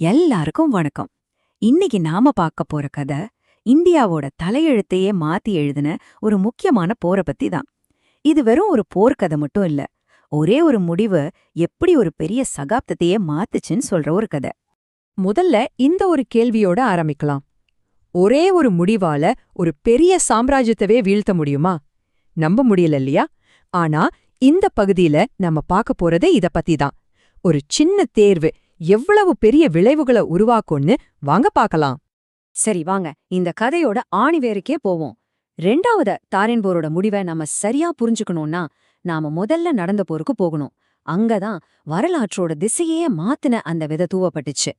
எல்லாருக்கும் வணக்கம். இன்னைக்கு நாம பார்க்க போற கதை இந்தியாவோட தலையெழுத்தையே மாத்தி எழுதின ஒரு முக்கியமான போரை பத்தி தான். இது வெறும் ஒரு போர்க்கதை மட்டும் இல்ல ஒரே ஒரு முடிவு எப்படி ஒரு பெரிய சகாப்தத்தையே மாத்துச்சுன்னு சொல்ற ஒரு கதை. முதல்ல இந்த ஒரு கேள்வியோட ஆரம்பிக்கலாம். ஒரே ஒரு முடிவால ஒரு பெரிய சாம்ராஜ்யத்தவே வீழ்த்த முடியுமா? நம்ப முடியல இல்லையா? ஆனா இந்த பகுதியில நம்ம பார்க்க போறதே இத பத்தி தான். ஒரு சின்ன தேர்வு எவ்வளவு பெரிய விளைவுகளை உருவாக்கும்னு வாங்க பார்க்கலாம். சரி வாங்க. இந்த கதையோட ஆணிவேருக்கே போவோம். ரெண்டாவது தாரின்போரோட முடிவை நம்ம சரியா புரிஞ்சுக்கணும்னா நாம முதல்ல நடந்த போருக்கு போகணும். அங்கதான் வரலாற்றோட திசையே மாத்தின அந்த வித தூவப்பட்டுச்சு.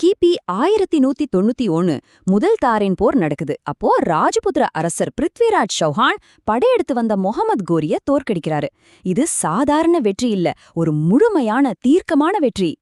கிபி ஆயிரத்தி நூத்தி தொண்ணூத்தி ஒன்னு முதல் தாரின் போர் நடக்குது. அப்போ ராஜபுத்திர அரசர் பிருத்விராஜ் சௌஹான் படையெடுத்து வந்த முகமது கோரிய தோற்கடிக்கிறாரு. இது சாதாரண வெற்றி இல்ல ஒரு முழுமையான தீர்க்கமான வெற்றி.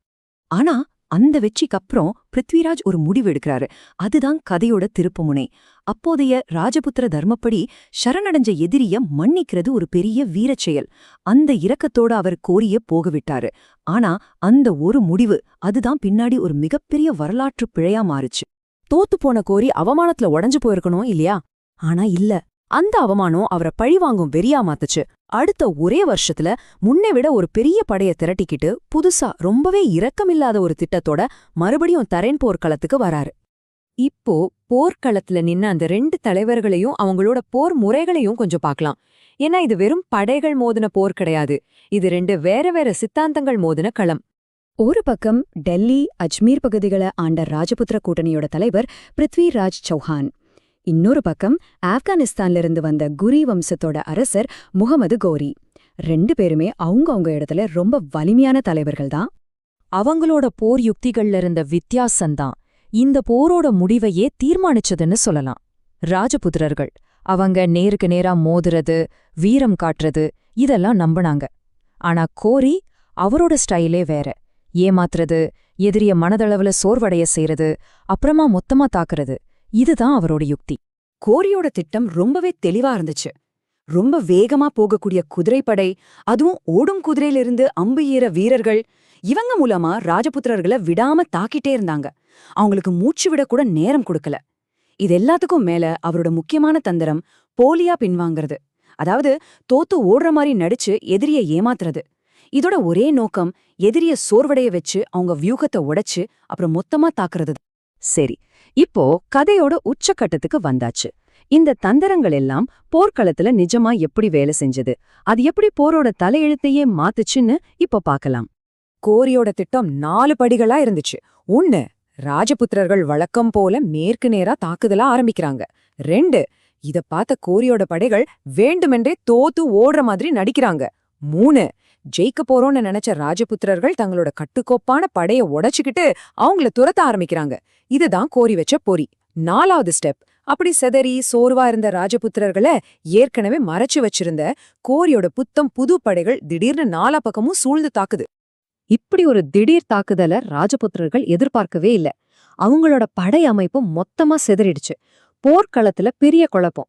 ஆனா அந்த வெற்றிக்கு அப்புறம் பிருத்விராஜ் ஒரு முடிவு எடுக்கிறாரு. அதுதான் கதையோட திருப்புமுனை. அப்போதைய ராஜபுத்திர தர்மப்படி சரணடைஞ்ச எதிரிய மன்னிக்கிறது ஒரு பெரிய வீரச் செயல் அந்த இரக்கத்தோட அவர் கோரிய போகவிட்டாரு ஆனா அந்த ஒரு முடிவு அதுதான் பின்னாடி ஒரு மிகப்பெரிய வரலாற்று பிழையா மாறுச்சு. தோத்து போன கோரி அவமானத்துல உடஞ்சு போயிருக்கணும் இல்லையா? ஆனா இல்ல. அந்த அவமானம் அவரை பழிவாங்கும் வெறியா மாத்துச்சு. அடுத்த ஒரே வருஷத்துல முன்னே விட ஒரு பெரிய படைய திரட்டிக்கிட்டு புதுசா ரொம்பவே இரக்கமில்லாத ஒரு திட்டத்தோட மறுபடியும் தரேன் போர்க்களத்துக்கு வராரு. இப்போ போர்க்களத்துல நின்ன அந்த ரெண்டு தலைவர்களையும் அவங்களோட போர் முறைகளையும் கொஞ்சம் பார்க்கலாம். ஏன்னா இது வெறும் படைகள் மோதின போர் கிடையாது. இது ரெண்டு வேற வேற சித்தாந்தங்கள் மோதின களம். ஒரு பக்கம் டெல்லி அஜ்மீர் பகுதிகளை ஆண்ட ராஜபுத்திர கூட்டணியோட தலைவர் பிருத்விராஜ் சௌஹான் இன்னொரு பக்கம் ஆப்கானிஸ்தான்ல வந்த குரி வம்சத்தோட அரசர் முகமது கோரி. ரெண்டு பேருமே அவங்க அவங்க இடத்துல ரொம்ப வலிமையான தலைவர்கள் தான். அவங்களோட போர் யுக்திகள்ல இருந்த வித்தியாசம்தான். இந்த போரோட முடிவையே தீர்மானிச்சதுன்னு சொல்லலாம். ராஜபுத்திரர்கள் அவங்க நேருக்கு நேரா மோதுறது வீரம் காட்டுறது இதெல்லாம் நம்பினாங்க. ஆனா கோரி அவரோட ஸ்டைலே வேற. ஏமாத்துறது எதிரிய மனதளவுல சோர்வடைய செய்யறது அப்புறமா மொத்தமா தாக்குறது. இதுதான் அவரோட யுக்தி. கோரியோட திட்டம் ரொம்பவே தெளிவா இருந்துச்சு. ரொம்ப வேகமா போகக்கூடிய குதிரைப்படை அதுவும் ஓடும் குதிரையிலிருந்து அம்பு ஏற வீரர்கள் இவங்க மூலமா ராஜபுத்திரர்களை விடாம தாக்கிட்டே இருந்தாங்க. அவங்களுக்கு மூச்சு விட கூட நேரம் கொடுக்கல. இது எல்லாத்துக்கும் மேல அவரோட முக்கியமான தந்திரம் போலியா பின்வாங்கிறது. அதாவது தோத்து ஓடுற மாதிரி நடிச்சு எதிரிய ஏமாத்துறது. இதோட ஒரே நோக்கம் எதிரிய சோர்வடைய வச்சு அவங்க வியூகத்தை உடைச்சு அப்புறம் மொத்தமா தாக்குறது. சரி இப்போ கதையோட உச்சக்கட்டத்துக்கு வந்தாச்சு. இந்த தந்திரங்கள் எல்லாம் போர்க்களத்துல நிஜமா எப்படி வேலை செஞ்சது? அது எப்படி போரோட தலையெழுத்தையே மாத்துச்சுன்னு இப்ப பார்க்கலாம் கோரியோட திட்டம் நாலு படிகளா இருந்துச்சு. ஒன்னு ராஜபுத்திரர்கள் வழக்கம் போல மேற்கு நேரா தாக்குதலா ஆரம்பிக்கிறாங்க. ரெண்டு இத பார்த்த கோரியோட படைகள் வேண்டுமென்றே தோத்து ஓடுற மாதிரி நடிக்கிறாங்க. மூணு ஜெயிக்க போறோம்னு நினைச்ச ராஜபுத்திரர்கள் தங்களோட கட்டுக்கோப்பான படைய உடைச்சுக்கிட்டு அவங்கள துரத்த ஆரம்பிக்கிறாங்க. இதுதான் கோரி வச்ச பொறி. நாலாவது ஸ்டெப். அப்படி செதறி சோர்வா இருந்த ராஜபுத்திரர்களை ஏற்கனவே மறைச்சு வச்சிருந்த கோரியோட புத்தம் புது படைகள் திடீர்னு நாலா பக்கமும் சூழ்ந்து தாக்குது. இப்படி ஒரு திடீர் தாக்குதல ராஜபுத்திரர்கள் எதிர்பார்க்கவே இல்ல. அவங்களோட படை அமைப்பு மொத்தமா செதறிடுச்சு. போர்க்களத்துல பெரிய குழப்பம்.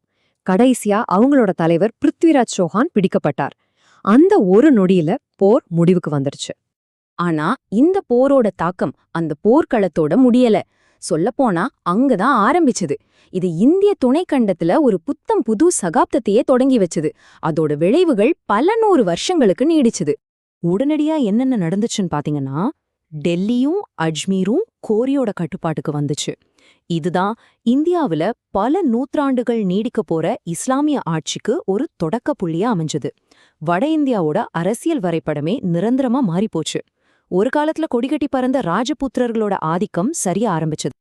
கடைசியா அவங்களோட தலைவர் பிருத்விராஜ் சௌஹான் பிடிக்கப்பட்டார். அந்த ஒரு நொடியில போர் முடிவுக்கு வந்துருச்சு ஆனா இந்த போரோட தாக்கம் அந்த போர்க்களத்தோட முடியல. சொல்லப்போனா அங்கதான் ஆரம்பிச்சது. இது இந்திய துணைக்கண்டத்துல ஒரு புத்தம் புது சகாப்தத்தையே தொடங்கி வச்சது. அதோட விளைவுகள் பல நூறு வருஷங்களுக்கு நீடிச்சுது. உடனடியா என்னென்ன நடந்துச்சுன்னு பாத்தீங்கன்னா டெல்லியும் அஜ்மீரும் கோரியோட கட்டுப்பாட்டுக்கு வந்துச்சு. இதுதான் இந்தியாவுல பல நூற்றாண்டுகள் நீடிக்க போற இஸ்லாமிய ஆட்சிக்கு ஒரு தொடக்க புள்ளியா அமைஞ்சது. வட இந்தியாவோட அரசியல் வரைபடமே நிரந்தரமா மாறிப்போச்சு. ஒரு காலத்துல கொடிகட்டி பறந்த ராஜபுத்திரர்களோட ஆதிக்கம் சரிய ஆரம்பிச்சது.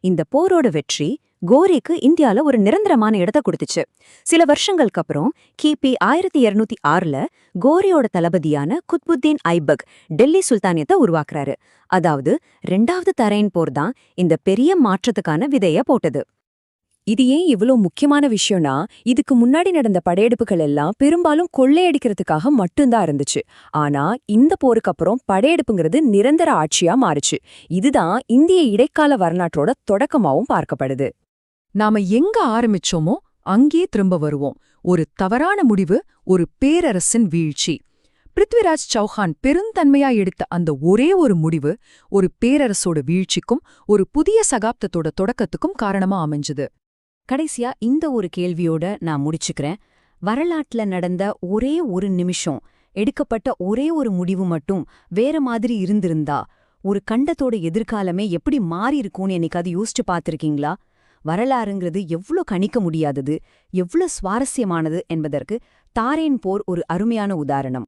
இந்த போரோட வெற்றி கோரிக்கு இந்தியால ஒரு நிரந்தரமான இடத்த கொடுத்துச்சு. சில வருஷங்களுக்கு அப்புறம் கிபி ஆயிரத்தி இருநூத்தி ஆறுல கோரியோட தளபதியான குத்புத்தீன் ஐபக் டெல்லி சுல்தானியத்தை உருவாக்குறாரு. அதாவது ரெண்டாவது தரையின் போர் தான் இந்த பெரிய மாற்றத்துக்கான விதைய போட்டது. இது ஏன் இவ்ளோ முக்கியமான விஷயம்னா இதுக்கு முன்னாடி நடந்த படையெடுப்புகள் எல்லாம் பெரும்பாலும் கொள்ளையடிக்கிறதுக்காக மட்டும்தான் இருந்துச்சு. ஆனா இந்த போருக்கு அப்புறம் படையெடுப்புங்கிறது நிரந்தர ஆட்சியா மாறுச்சு. இதுதான் இந்திய இடைக்கால வரலாற்றோட தொடக்கமாவும் பார்க்கப்படுது. நாம எங்க ஆரம்பிச்சோமோ அங்கே திரும்ப வருவோம். ஒரு தவறான முடிவு ஒரு பேரரசின் வீழ்ச்சி. பிருத்விராஜ் சௌஹான் பெருந்தன்மையா எடுத்த அந்த ஒரே ஒரு முடிவு ஒரு பேரரசோட வீழ்ச்சிக்கும் ஒரு புதிய சகாப்தத்தோட தொடக்கத்துக்கும் காரணமா அமைஞ்சது. கடைசியா இந்த ஒரு கேள்வியோட நான் முடிச்சுக்கிறேன். வரலாற்றுல நடந்த ஒரே ஒரு நிமிஷம் எடுக்கப்பட்ட ஒரே ஒரு முடிவு மட்டும் வேற மாதிரி இருந்திருந்தா ஒரு கண்டத்தோட எதிர்காலமே எப்படி மாறி இருக்கும்னு என்னைக்காவது யோசிச்சு பார்த்துருக்கீங்களா? வரலாறுங்கிறது எவ்ளோ கணிக்க முடியாதது எவ்ளோ சுவாரஸ்யமானது என்பதற்கு தாரேன் போர் ஒரு அருமையான உதாரணம்.